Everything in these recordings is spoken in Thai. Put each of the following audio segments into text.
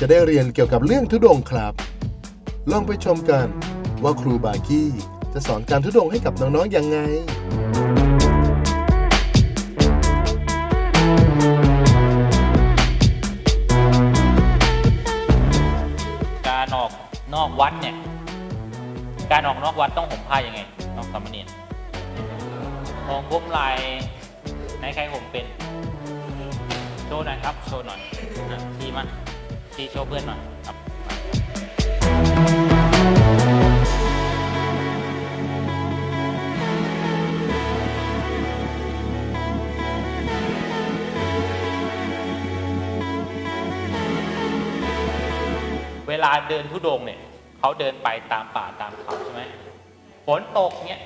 จะได้เรียนเกี่ยวกับเรื่องทุดงครับ ลองไปชมกันว่าครูบากี้จะสอนการทุดงให้กับน้องๆยังไงการออกนอกวัดเนี่ย การออกนอกวัดต้องห่มผ้ายังไง น้องสามเณรมองก้มลายไหนใครห่มเป็น โชว์หน่อยครับ โชว์หน่อยทีมา ทีโชว์เพื่อนหน่อยครับเวลาเดินทุดงเนี่ยเขาเดินไปตามป่าตามเขาใช่ไหมฝนตกเนี่ย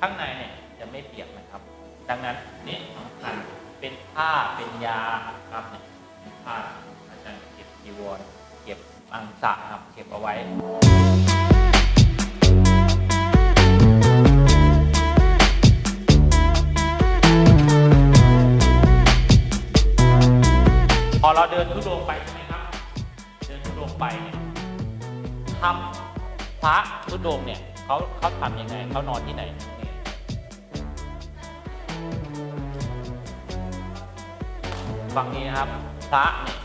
ข้างในเนี่ยจะไม่เปียกนะครับ ดังนั้นนี่สำคัญเป็นผ้าเป็นยาครับเนี่ยผ้า จารย์เก็บจีวรเก็บอังสะครับเก็บเอาไว้พอเราเดินทุดงไปใช่ไหมครับ เดินทุดงไปเนี่ยทำพระทุดงเนี่ยเขาเขาทำยังไงเขานอนที่ไหนฝั่งนี้นะครับ พระเนี่ย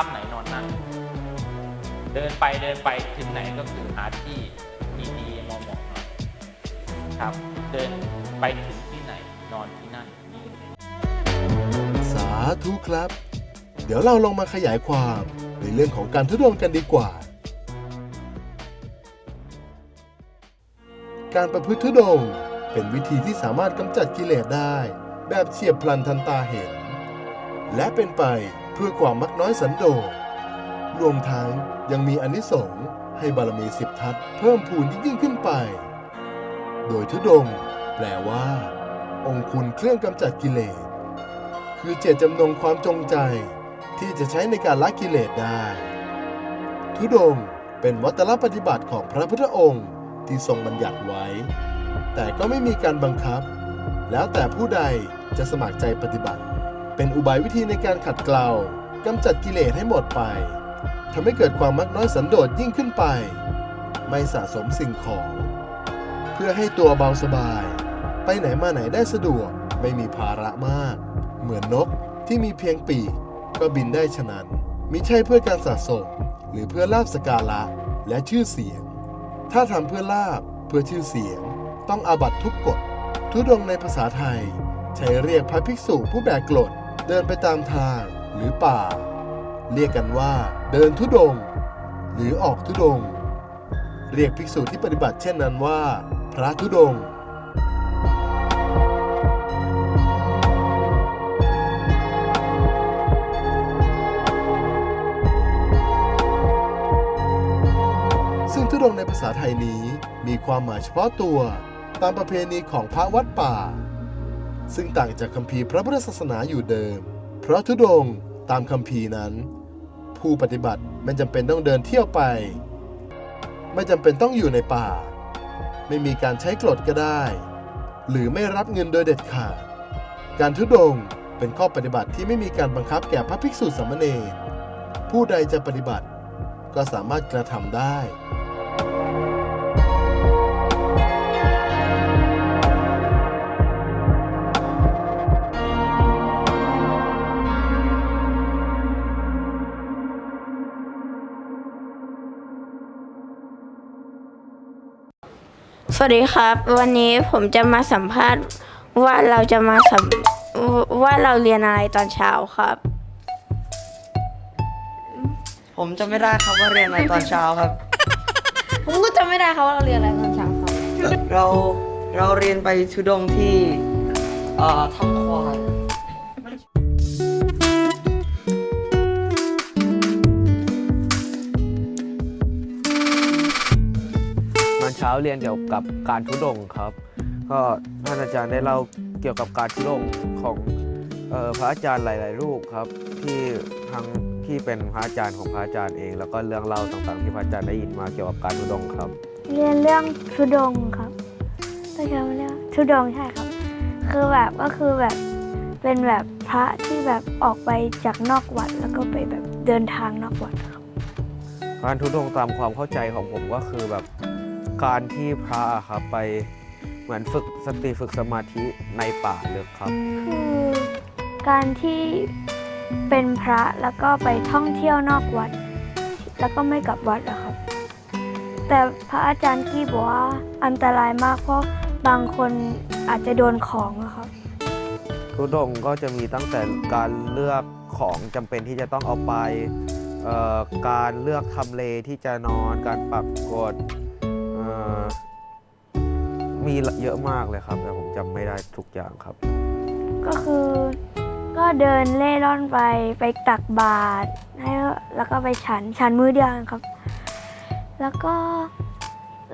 ค่ำไหนนอนนั่นเดินไปเดินไปถึงไหนก็คือหาที่ดีๆเหมาะๆหน่อยครับ เดินไปถึงที่ไหนนอนที่นั่น สาธุครับ เดี๋ยวเราลองมาขยายความในเรื่องของการทุดงค์กันดีกว่า การประพฤติทุดงค์เป็นวิธีที่สามารถกำจัดกิเลสได้ แบบเฉียบพลันทันตาเห็น และเป็นไป พื่อความมักน้อยสันโดษรวมทั้งยังมีอนิสงส์ให้บารมีสิบทัศเพิ่มพูนยิ่งขึ้นไป โดยทุดง แปลว่า องคุณเครื่องกำจัดกิเลส คือเจตจำนงความจงใจที่จะใช้ในการละกิเลสได้ ทุดงเป็นวัตรปฏิบัติของพระพุทธองค์ที่ทรงบัญญัติไว้ แต่ก็ไม่มีการบังคับ แล้วแต่ผู้ใดจะสมัครใจปฏิบัติ เป็นอุบายวิธีในการขัดเกลากำจัดกิเลสให้หมดไปทำให้เกิดความมักน้อยสันโดษยิ่งขึ้นไป ไม่สะสมสิ่งของ เพื่อให้ตัวเบาสบาย ไปไหนมาไหนได้สะดวกไม่มีภาระมาก เหมือนนกที่มีเพียงปีกก็บินได้ฉะนั้นมิใช่เพื่อการสะสม หรือเพื่อลาบสการะและชื่อเสียง ถ้าทำเพื่อลาบเพื่อชื่อเสียง ต้องอาบัตทุกกฎทุดงในภาษาไทย ใช้เรียกพระภิกษุผู้แบกกลด เดินไปตามทางหรือป่า เรียกกันว่า เดินทุดง หรือออกทุดง เรียกภิกษุที่ปฏิบัติเช่นนั้นว่า พระทุดงซึ่งทุดงในภาษาไทยนี้มีความหมายเฉพาะตัว ตามประเพณีของพระวัดป่า ซึ่งต่างจากคัมภีร์พระพุทธศาสนาอยู่เดิม เพราะทุดงตามคัมภีร์นั้น ผู้ปฏิบัติไม่จำเป็นต้องเดินเที่ยวไป ไม่จำเป็นต้องอยู่ในป่า ไม่มีการใช้กรดก็ได้ หรือไม่รับเงินโดยเด็ดขาด การทุดงเป็นข้อปฏิบัติที่ไม่มีการบังคับแก่พระภิกษุสามเณรผู้ใดจะปฏิบัติก็สามารถกระทำได้ สวัสดีครับ วันนี้ผมจะมาสัมภาษณ์ว่าเราจะมาสัมว่าเราเรียนอะไรตอนเช้าครับ ผมจะไม่ได้ครับว่าเรียนอะไรตอนเช้าครับ ผมก็จะไม่ได้ครับว่าเราเรียนอะไรตอนเช้าครับ เราเราเรียนไปทุดงค์ที่เอ่อทำควาย ช้าเรียนเกี่ยวกับการทุดงค์ครับ ก็ท่านอาจารย์ได้เล่าเกี่ยวกับการทุดงค์ของเอ่อพระอาจารย์หลาย ๆ รูปครับที่ทั้งที่เป็นพระอาจารย์ของพระอาจารย์เอง แล้วก็เรื่องเล่าต่างๆที่พระอาจารย์ได้ยินมาเกี่ยวกับการทุดงค์ครับ เรียนเรื่องทุดงค์ครับต้องใช้คำว่าเรียกว่าทุดงค์ใช่ครับ คือแบบก็คือแบบเป็นแบบพระที่แบบออกไปจากนอกวัดแล้วก็ไปแบบเดินทางนอกวัดครับการทุดงค์ตามความเข้าใจของผมก็คือแบบ การที่พระอะครับไปเหมือนฝึกสติฝึกสมาธิในป่าลึกครับ คือการที่เป็นพระแล้วก็ไปท่องเที่ยวนอกวัด แล้วก็ไม่กลับวัดอะครับ แต่พระอาจารย์กี้บอกว่าอันตรายมากเพราะบางคนอาจจะโดนของอะครับ ทุดงค์ก็จะมีตั้งแต่การเลือกของจำเป็นที่จะต้องเอาไปเอ่อการเลือกทำเลที่จะนอน การปักกฎเอ่อ มีเยอะมากเลยครับ แต่ผมจำไม่ได้ทุกอย่างครับ ก็คือก็เดินเล่ร่อนไปไปตักบาตรให้แล้วก็ไปฉันฉันมื้อเดียวครับ แล้วก็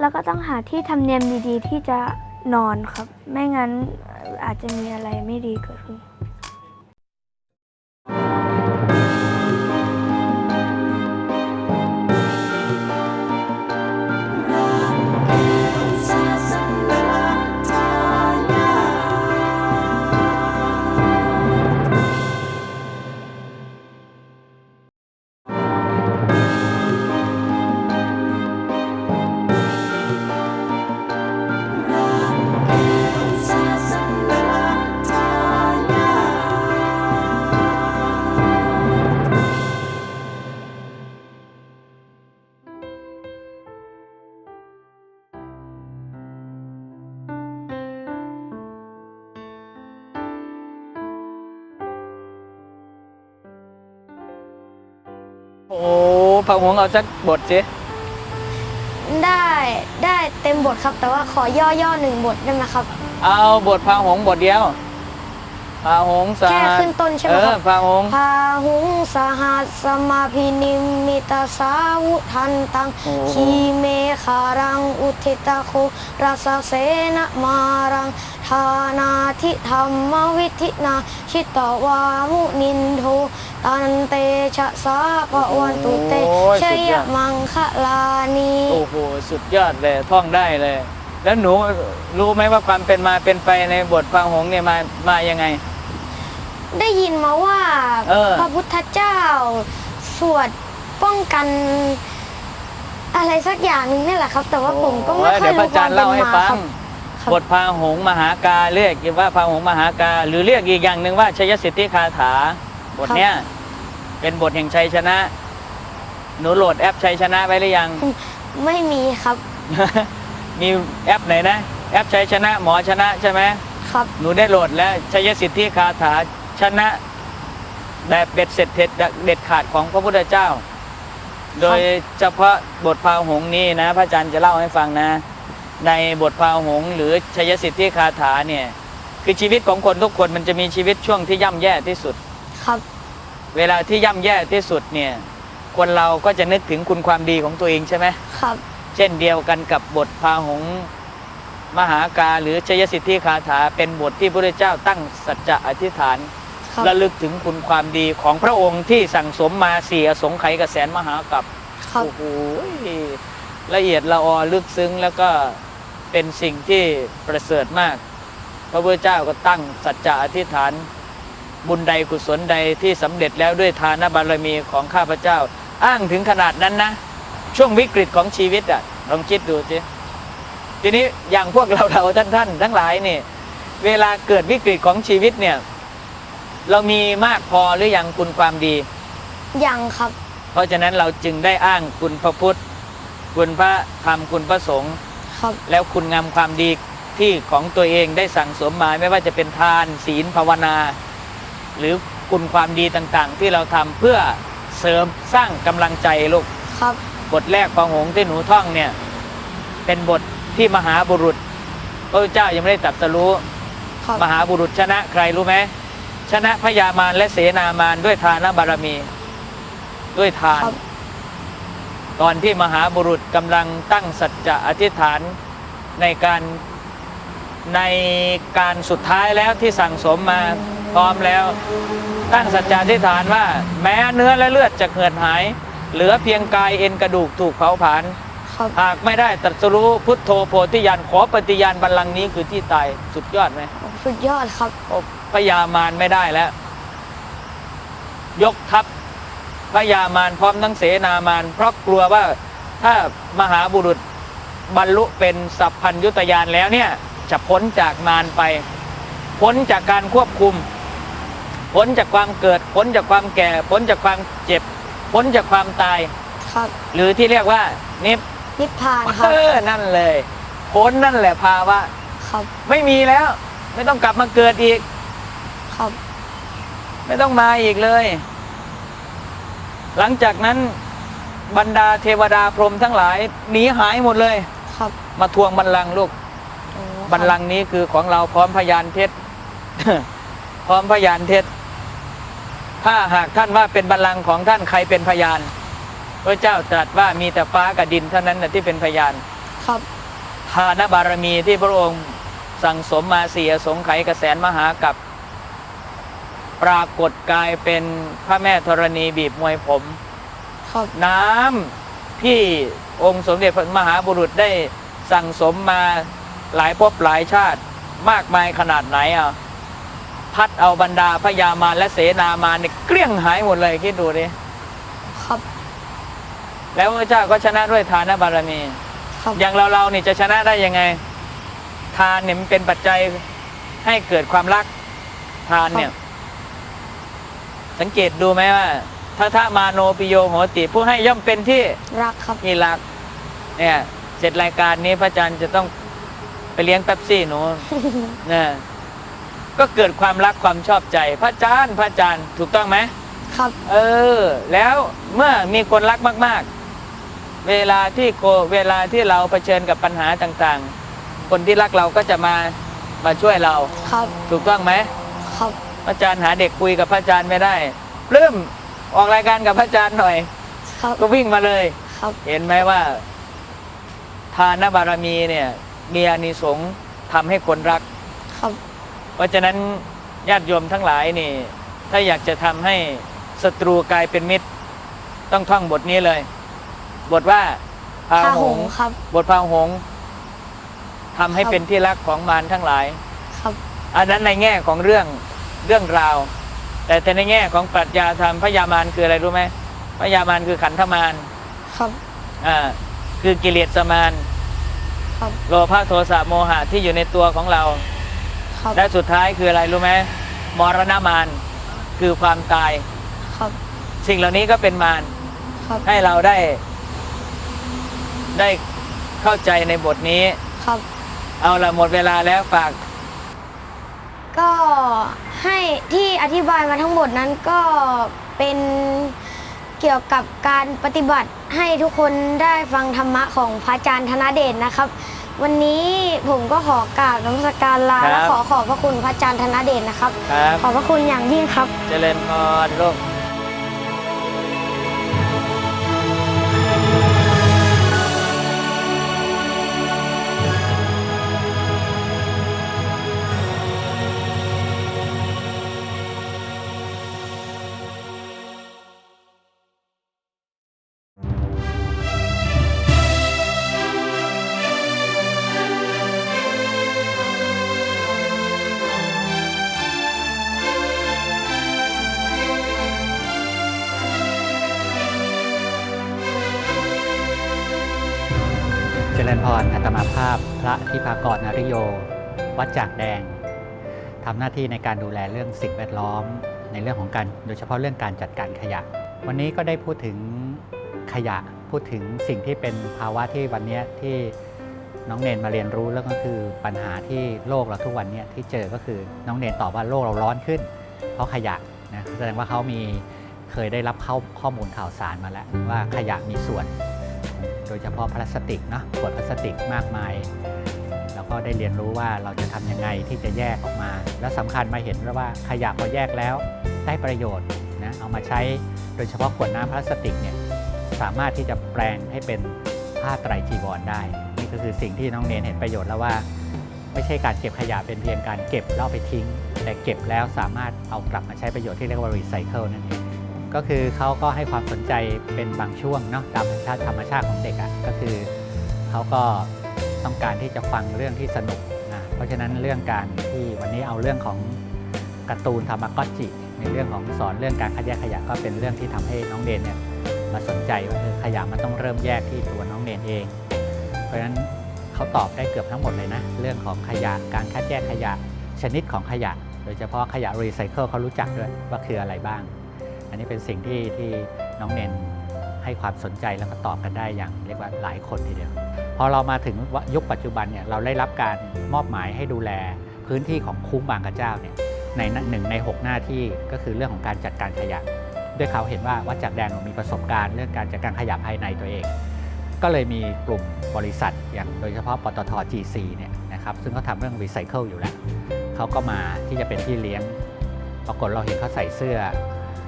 แล้วก็ต้องหาที่ทำเนียมดีๆ ที่จะนอนครับ ไม่งั้นอาจจะมีอะไรไม่ดีเกิดขึ้น พระหงเอาสักบทสิได้ได้เต็มบทครับ แต่ว่าขอย่อๆหนึ่งบทได้ไหมครับ เอาบทพระหงบทเดียว พระหงสาแค่ขึ้นต้นใช่ไหมเอคอรับพระหงพาหุงสหัสสมาพินิมมิตาสาวุทันตังโอ้ขีเมคารังอุทิตาโคราสเสนะมารังทานาทิธรรมวิธินาชิตวามุนินโทตันเตชะสาปวันตุเตชยมังคลานีโอ้โหสุดยอดเลยท่องได้เลย แล้วหนูรู้ไหมว่าความเป็นมาเป็นไปในบทพระหงเนี่ยมามายังไง ได้ยินมาว่าเออ พระพุทธเจ้า สวดป้องกัน อะไรสักอย่างหนึงนี่แหละครับ แต่ว่าผมก็ไม่โอ้ยค่อเดี๋ยยวพรู้ระอาจารย์เล่าให้ฟังครับ ครับ บทพระหงมหากาเรียกว่าพระหงมหากา หรือเรียกอีกอย่างหนึ่งว่าชยสิทธิคาถา บทเนี้ยเป็นบทแห่งชัยชนะ หนูโหลดแอปชัยชนะไว้หรือยัง ไม่มีครับมีแอปไหนนะ แอปชัยชนะหมอชนะใช่ไหม ครับ หนูได้โหลดแล้วชัยสิทธิคาถา ชนะแบบเบ็ดเสร็จเด็ดเด็ดขาดของพระพุทธเจ้า โดยเฉพาะบทพาหงส์นี้นะ พระอาจารย์จะเล่าให้ฟังนะ ในบทพาหงส์หรือชัยสิทธิคาถาเนี่ย คือชีวิตของคนทุกคนมันจะมีชีวิตช่วงที่ย่ำแย่ที่สุด ครับ เวลาที่ย่ำแย่ที่สุดเนี่ย คนเราก็จะนึกถึงคุณความดีของตัวเองใช่ไหมครับ เช่นเดียวกันกับบทพาหงส์มหากาหรือชยสิทธิคาถาเป็นบทที่พระพุทธเจ้าตั้งสัจจะอธิษฐาน ครับระลึกถึงคุณความดีของพระองค์ที่สั่งสมมาเสียสงไขยกระแสนมหากับครับ โอ้โหละเอียดละออลึกซึ้งแล้วก็เป็นสิ่งที่ประเสริฐมาก พระพุทธเจ้าก็ตั้งสัจจะอธิษฐาน บุญใดกุศลใดที่สำเร็จแล้วด้วยทานบารมีของข้าพเจ้า อ้างถึงขนาดนั้นนะ ช่วงวิกฤตของชีวิตอะลองคิดดูสิทีนี้อย่างพวกเราเราท่านท่านๆทั้งหลายเนี่ยเวลาเกิดวิกฤตของชีวิตเนี่ย เรามีมากพอหรือยังคุณความดี ยังครับ เพราะฉะนั้นเราจึงได้อ้างคุณพระพุทธ คุณพระธรรมคุณพระสงฆ์ครับ แล้วคุณงามความดีที่ของตัวเองได้สั่งสมมาไม่ว่าจะเป็นทานศีลภาวนา หรือคุณความดีต่างๆ ที่เราทำเพื่อเสริมสร้างกำลังใจลูก ครับ บทแรกของหงส์ที่หนูท่องเนี่ย เป็นบทที่มหาบุรุษพระพุทธเจ้ายังไม่ได้ตรัสรู้ครับ มหาบุรุษชนะใครรู้ไหม ชนะพญามารและเสนามารด้วยทานบารมี ด้วยทาน ตอนที่มหาบุรุษกำลังตั้งสัจจะอธิษฐานในการในการสุดท้ายแล้วที่สั่งสมมาพร้อมแล้ว ตั้งสัจจาธิษฐานว่า แม้เนื้อและเลือดจะเหือดหาย เหลือเพียงกายเอ็นกระดูกถูกเผาผลาญ ครับ หากไม่ได้ตรัสรู้พุทโธโพธิญาณขอปฏิญาณบัลลังก์นี้คือที่ตายสุดยอดไหมสุดยอดครับโอ้พญามารไม่ได้แล้ว ยกทัพพญามารพร้อมทั้งเสนามารเพราะกลัวว่าถ้ามหาบุรุษบรรลุเป็นสัพพัญยุตยานแล้วเนี่ย จะพ้นจากมารไป พ้นจากการควบคุม พ้นจากความเกิด พ้นจากความแก่ พ้นจากความเจ็บ พ้นจากความตาย ครับ หรือที่เรียกว่านิพ นิพพานครัเอบอนั่นเลยพ้นนั่นแหละภาวะครับ ไม่มีแล้ว ไม่ต้องกลับมาเกิดอีก ครับ ไม่ต้องมาอีกเลย หลังจากนั้นบรรดาเทวดาพรหมทั้งหลายหนีหายหมดเลย ครับ มาทวงบัลลังก์ลูกโอ้คบบัลลังก์นี้คือของเราพร้อมพยานเท็จ พร้อมพยานเท็จ ถ้าหากท่านว่าเป็นบัลลังก์ของท่านใครเป็นพยาน พระเจ้าตรัสว่ามีแต่ฟ้ากับดินเท่านั้นนะที่เป็นพยาน ครับ ทานบารมีที่พระองค์สั่งสมมาเสียสงไขยกระแสนมหากับ ปรากฏกายเป็นพระแม่ธรณีบีบมวยผม ครับน้ำที่องค์สมเด็จพระมหาบุรุษได้สั่งสมมาหลายภพหลายชาติมากมายขนาดไหนอะพัดเอาบรรดาพญามารและเสนามาเนี่ยเกลี้ยงหายหมดเลยคิดดูดิครับ แล้วพระเจ้าก็ชนะด้วยทานบารมี ครับอย่างเราเรานี่จะชนะได้ยังไง ทานเนี่ยมันเป็นปัจจัยให้เกิดความรักทานเนี่ย สังเกตดูไหมว่าถ้าถ้ามาโนปิโยโหติ ผู้ให้ย่อมเป็นที่รักครับ ที่รัก เนี่ย เสร็จรายการนี้พระอาจารย์จะต้องไปเลี้ยงเป๊ปซี่หนู นะก็เกิดความรักความชอบใจ พระอาจารย์พระอาจารย์ถูกต้องไหม ครับ เออ แล้วเมื่อมีคนรักมากๆ เวลาที่โคเวลาที่เราเผชิญกับปัญหาต่างๆ คนที่รักเราก็จะมามาช่วยเราครับถูกต้องไหมครับพระอาจารย์หาเด็กคุยกับพระอาจารย์ไม่ได้ปลื้มออกรายการกับพระอาจารย์หน่อย ครับก็วิ่งมาเลยครับเห็นไหมว่า ทานบารมีเนี่ยมีอานิสงส์ทำให้คนรัก ครับ เพราะฉะนั้นญาติโยมทั้งหลายนี่ ถ้าอยากจะทำให้ศัตรูกลายเป็นมิตร ต้องท่องบทนี้เลย บทว่าพาพาหหงงส์ส์ครับ บทพาหงส์ทำให้ครับ เป็นที่รักของมารทั้งหลาย ครับ อันนั้นในแง่ของเรื่องเรื่องราว แต่แต่ในแง่ของปรัชญาธรรมพยามารคืออะไรรู้ไหมพยามารคือขันธมารครับ อ่าคือกิเลสมารครับ โลภะโทสะโมหะที่อยู่ในตัวของเรา ครับ และสุดท้ายคืออะไรรู้ไหมมรณมารคือความตาย ครับ สิ่งเหล่านี้ก็เป็นมารครับ ให้เราได้ ได้เข้าใจในบทนี้ ครับ เอาละหมดเวลาแล้วฝาก ก็ให้ที่อธิบายมาทั้งหมดนั้นก็เป็นเกี่ยวกับการปฏิบัติให้ทุกคนได้ฟังธรรมะของพระอาจารย์ธนเดชนะครับ วันนี้ผมก็ขอกราบนมัสการลาครับ และขอขอบพระคุณพระอาจารย์ธนเดชนะครับ ครับ ขอบพระคุณอย่างยิ่งครับ เจริญพรลูก ตมาภาพพระทิพากรนริโย วัดจากแดงทำหน้าที่ในการดูแลเรื่องสิ่งแวดล้อม ในเรื่องของการโดยเฉพาะเรื่องการจัดการขยะ วันนี้ก็ได้พูดถึงขยะพูดถึงสิ่งที่เป็นภาวะที่วันนี้ที่น้องเนนมาเรียนรู้แล้วก็คือปัญหาที่โลกเราทุกวันนี้ที่เจอก็คือน้องเนนตอบว่าโลกเราร้อนขึ้น เพราะขยะนะแสดงว่าเขามีเคยได้รับเข้าข้อมูลข่าวสารมาแล้วว่าขยะมีส่วน โดยเฉพาะพลาสติกเนาะขวดพลาสติกมากมาย แล้วก็ได้เรียนรู้ว่าเราจะทำยังไงที่จะแยกออกมา และสำคัญมาเห็นว่าขยะพอแยกแล้วได้ประโยชน์นะเอามาใช้โดยเฉพาะขวดน้ำพลาสติกเนี่ยสามารถที่จะแปลงให้เป็นผ้าไตรจีวรได้ นี่ก็คือสิ่งที่น้องเนนเห็นประโยชน์แล้วว่า ไม่ใช่การเก็บขยะเป็นเพียงการเก็บแล้วไปทิ้ง แต่เก็บแล้วสามารถเอากลับมาใช้ประโยชน์ที่เรียกว่ารีไซเคิลนั่นเอง ก็คือเขาก็ให้ความสนใจเป็นบางช่วงเนาะตามธรรมชาติธรรมชาติของเด็กอะ่ะก็คือเขาก็ต้องการที่จะฟังเรื่องที่สนุกนะเพราะฉะนั้นเรื่องการที่วันนี้เอาเรื่องของการ์ตูนธรรมกอจิในเรื่องของสอนเรื่องการคัดแยกขยะก็เป็นเรื่องที่ทำให้น้องเนนเนี่ยมาสนใจว่าเออขยะมันต้องเริ่มแยกที่ตัวน้องเนนเอง เพราะฉะนั้นเขาตอบได้เกือบทั้งหมดเลยนะเรื่องของขยะการคัดแยกขยะชนิดของขยะ โดยเฉพาะขยะรีไซเคิลเขารู้จักด้วยว่าคืออะไรบ้าง อันนี้เป็นสิ่งที่ที่น้องเนนให้ความสนใจแล้วก็ตอบกันได้อย่างเรียกว่าหลายคนทีเดียว พอเรามาถึงยุคปัจจุบันเนี่ยเราได้รับการมอบหมายให้ดูแลพื้นที่ของคุ้งบางกระเจ้าเนี่ยในหนึ่งใน 6 หน้าที่ก็คือเรื่องของการจัดการขยะ ด้วยเขาเห็นว่าวัดจากแดนมีประสบการณ์เรื่องการจัดการขยะภายในตัวเอง ก็เลยมีกลุ่มบริษัทอย่างโดยเฉพาะปตท GC เนี่ยนะครับซึ่งเขาทำเรื่องรีไซเคิลอยู่แล้วเขาก็มาที่จะเป็นที่เลี้ยง ปรากฏเราเห็นเขาใส่เสื้อ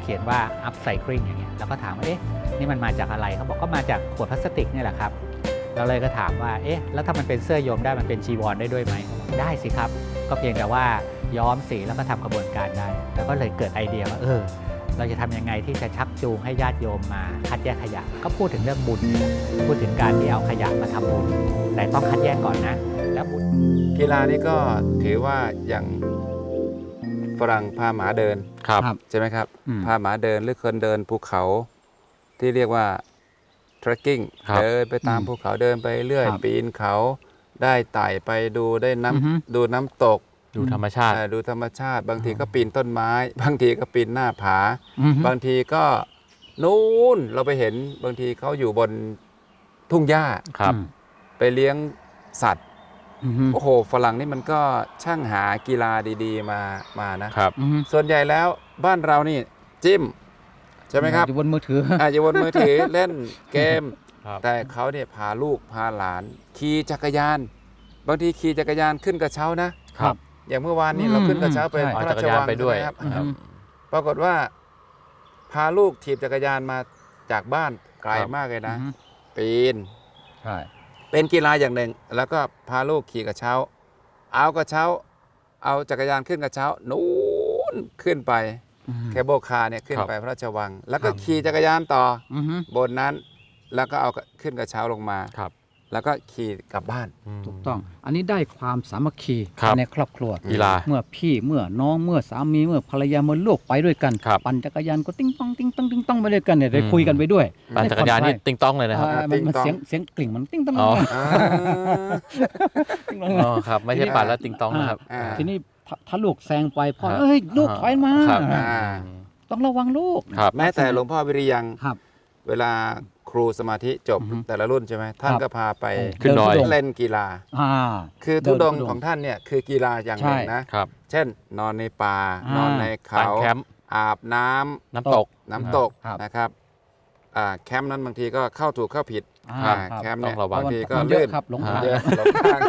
ขียนว่า upcycling อย่างเงี้ยแล้วก็ถามว่าเอ๊ะนี่มันมาจากอะไรเขาบอกก็มาจากขวดพลาสติกเนี่ยแหละครับเราเลยก็ถามว่าเอ๊ะแล้วถ้ามันเป็นเสื้อโยมได้มันเป็นจีวรได้ด้วยไหมได้สิครับ ก็เพียงแต่ว่าย้อมสีแล้วก็ทำกระบวนการได้ แล้วก็เลยเกิดไอเดียว่าเออเราจะทำยังไงที่จะชักจูงให้ญาติโยมมาคัดแยกขยะ ก็พูดถึงเรื่องบุญ พูดถึงการที่เอาขยะมาทำบุญแต่ต้องคัดแยกก่อนนะ แล้วบุญกีฬานี่ก็ถือว่าอย่าง ฝรั่งพาหมาเดินครับ ใช่ไหมครับ อืม พาหมาเดินหรือคนเดินภูเขาที่เรียกว่า trekking ครับ เดินไปตามอืมภูเขาเดินไปเรื่อย ครับปีนเขาได้ไต่ไปดูได้น้อือฮึำดูน้ำตกดูธรรมชาติอ่าดูธรรมชาติ บางทีก็ปีนต้นไม้ บางทีก็ปีนหน้าผาบางทีก็นู้นเราไปเห็นบางทีเขาอยู่บนทุ่งหญ้า ครับ ไปเลี้ยงสัตว์ โอ้โหฝรั่งนี่มันก็ช่างหากีฬาดีๆมามานะ ครับส่วนใหญ่แล้วบ้านเรานี่จิ้ม ใช่ไหมครับ อยู่บนมือถือ อาจจะบนมือถือ เล่นเกม ครับ แต่เขาเนี่ยพาลูกพาหลานขี่จักรยาน บางทีขี่จักรยานขึ้นกระเช้านะ ครับ อย่างเมื่อวานนี้เราขึ้นกระเช้าไปใช่พระราชวังเอาจักรยานไปด้วยใช่หมครับครับ ปรากฏว่า พาลูกถีบจักรยานมาจากบ้านไกลมากเลยนะปีน ใช่ เป็นกีฬาอย่างหนึ่ง แล้วก็พาลูกขี่กระเช้า เอากระเช้า เอาจักรยานขึ้นกระเช้านู้นขึ้นไปเคเบิลคาร์เนี่ยขึ้นครับไปพระราชวัง แล้วก็ครับขี่จักรยานต่อบนนั้น แล้วก็เอาขึ้นกระเช้าลงมาครับ แล้วก็ขี่กลับบ้าน ถูกต้อง อันนี้ได้ความสามัคคีครับในครอบครัว กีฬาเมื่อพี่เมื่อน้องเมื่อสามีเมื่อภรรยาเมื่อลูกไปด้วยกัน ครับ ปั่นจักรยานก็ติ้งต้องติ้งต้องติ้งต้องไปด้วยกันเนี่ยได้อืมคุยกันไปด้วยปั่นจักรยานนี่ได้ผ่อคลติงต้องเลยนะครับ อ่ามันมันติ้งต้องเสียงเสียงกลิ่งมันติ้งต้องอ๋อ อ่า ติ้งต้อง อ๋อครับ ไม่ใช่ปั่นแล้วติงต้องนะครับอ่า ทีนี้ถ้าถ้าลูกแซงไปพ่อครับเอ้ยลูกถอยมา ครับอ่าต้องระวังลูกครับ แม้แต่หลวงพ่อวิริยัง ครับ เวลา ครูสมาธิจบอือฮึแต่ละรุ่นใช่ไหมท่านครับก็พาไปขึ้นดอยเดินทุดงค์เล่นกีฬา อ่า คือทุดงเดินทุดงค์ของท่านเนี่ยคือกีฬาอย่างหนึ่งใช่นะ ครับ เช่น นอนในป่า อ่านนอนในตั้เขางแคมป์อาบน้ำน้ำตก น้ำตกครับ นะครับอ่าแคมป์นั้นบางทีก็เข้าถูกเข้าผิดอ่าอ่าครับ แคมป์เนี่ยต้องระวัง บางทีก็มันเยลื่อะนครับหลงทาง เยอะหลงทาง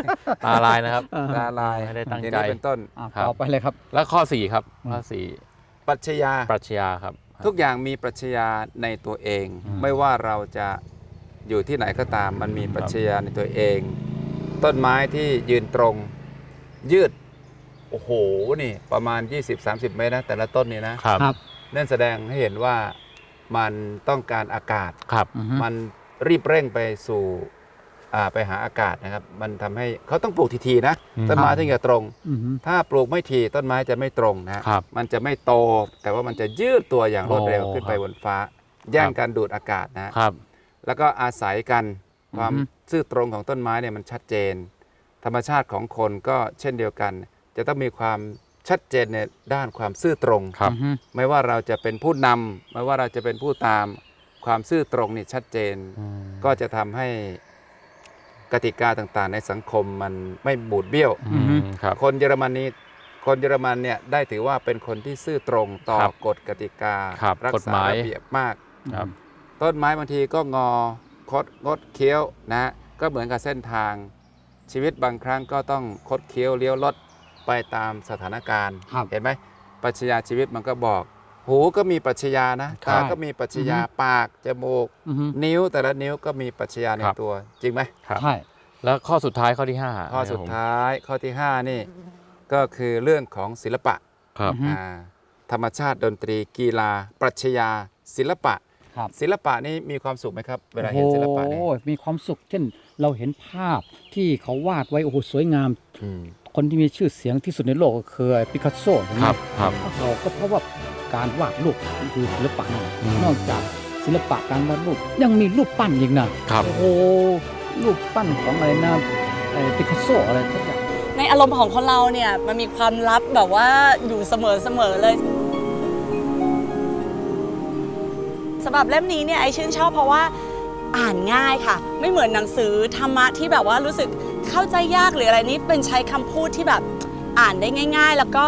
ตาลายนะครับตาลายไม่ได้ตั้งอย่างใจนี้เป็นต้น อ่าครับ ต่อไปเลยครับ แล้วข้อ 4 ครับ ข้อปรัชญา4ปรัชญาครับ ทุกอย่างมีปรัชญาในตัวเองอืมไม่ว่าเราจะอยู่ที่ไหนก็ตาม มันมีปรัชญาในตัวเอง ต้นไม้ที่ยืนตรง ยืด โอ้โห นี่ ประมาณ 20-30 เมตรนะ แต่ละต้นนี่นะครับครับนั่นแสดงให้เห็นว่ามันต้องการอากาศ ครับอือฮึมันรีบเร่งไปสู่อ่า ไปหาอากาศนะครับ มันทำให้เขาต้องปลูกทีๆนะอืมต้นไม้ถึงจะตรงอือฮึถ้าปลูกไม่ทีต้นไม้จะไม่ตรงนะครับมันจะไม่โต แต่ว่ามันจะยืดตัวอย่างรวดเร็วโอ้ขึ้นไปครับบนฟ้า แย่งการดูดอากาศนะครับ แล้วก็อาศัยกันความอือฮึซื่อตรงของต้นไม้เนี่ยมันชัดเจน ธรรมชาติของคนก็เช่นเดียวกัน จะต้องมีความชัดเจนในด้านความซื่อตรงครับอือฮึไม่ว่าเราจะเป็นผู้นำไม่ว่าเราจะเป็นผู้ตาม ความซื่อตรงนี่ชัดเจน ก็จะทำให้ กติกาต่างๆ ในสังคมมันไม่บูดเบี้ยว อืมครับ คนเยอรมันนี้คนเยอรมันเนี่ยได้ถือว่าเป็นคนที่ซื่อตรงต่อครับกฎกติกาครับรักฎษาหมาย ระเบียบมาก ครับ ต้นไม้บางทีก็งอคดงดเคี้ยวนะก็เหมือนกับเส้นทาง ชีวิตบางครั้งก็ต้องคดเคี้ยวเลี้ยวลดไปตามสถานการณ์ ครับ เห็นไหมปรัชญาชีวิตมันก็บอก หูก็มีปรัชญานะตาก็มีปรัชญาอือฮึปากจมูกอือฮึนิ้วแต่ละนิ้วก็มีปรัชญาในครับตัว จริงไหมครับใช่แล้วข้อสุดท้ายข้อที่ห้าข้อสุดครับผมท้ายข้อที่ 5 นี่ก็คือเรื่องของศิลปะครับอ่าธรรมชาติดนตรี กีฬา ปรัชญาศิลปะครับศิลปะนี่มีความสุขไหมครับ เวลาเห็นศิลปะนี่โอ้โหมีความสุข เช่นเราเห็นภาพที่เขาวาดไว้โอ้โหสวยงามอืมคนที่มีชื่อเสียงที่สุดในโลกก็คือปิกัสโซใช่ไหมครับครับเราก็เพราะว่า การวาดรูปนี่คือศิลปะนะอืมนอกจากศิลปะการวาดรูปยังมีรูปปั้นอีกนะครับ โอ้โหรูปปั้นของอะไรนะปิกัสโซอะไรทุกอย่าง ในอารมณ์ของคนเราเนี่ยมันมีความลับแบบว่าอยู่เสมอเสมอเลยสำหรับเล่มนี้เนี่ยไอชื่นชอบเพราะว่าอ่านง่ายค่ะ ไม่เหมือนหนังสือธรรมะที่แบบว่ารู้สึกเข้าใจยากหรืออะไรนี้เป็นใช้คำพูดที่แบบอ่านได้ง่าย ๆ แล้วก็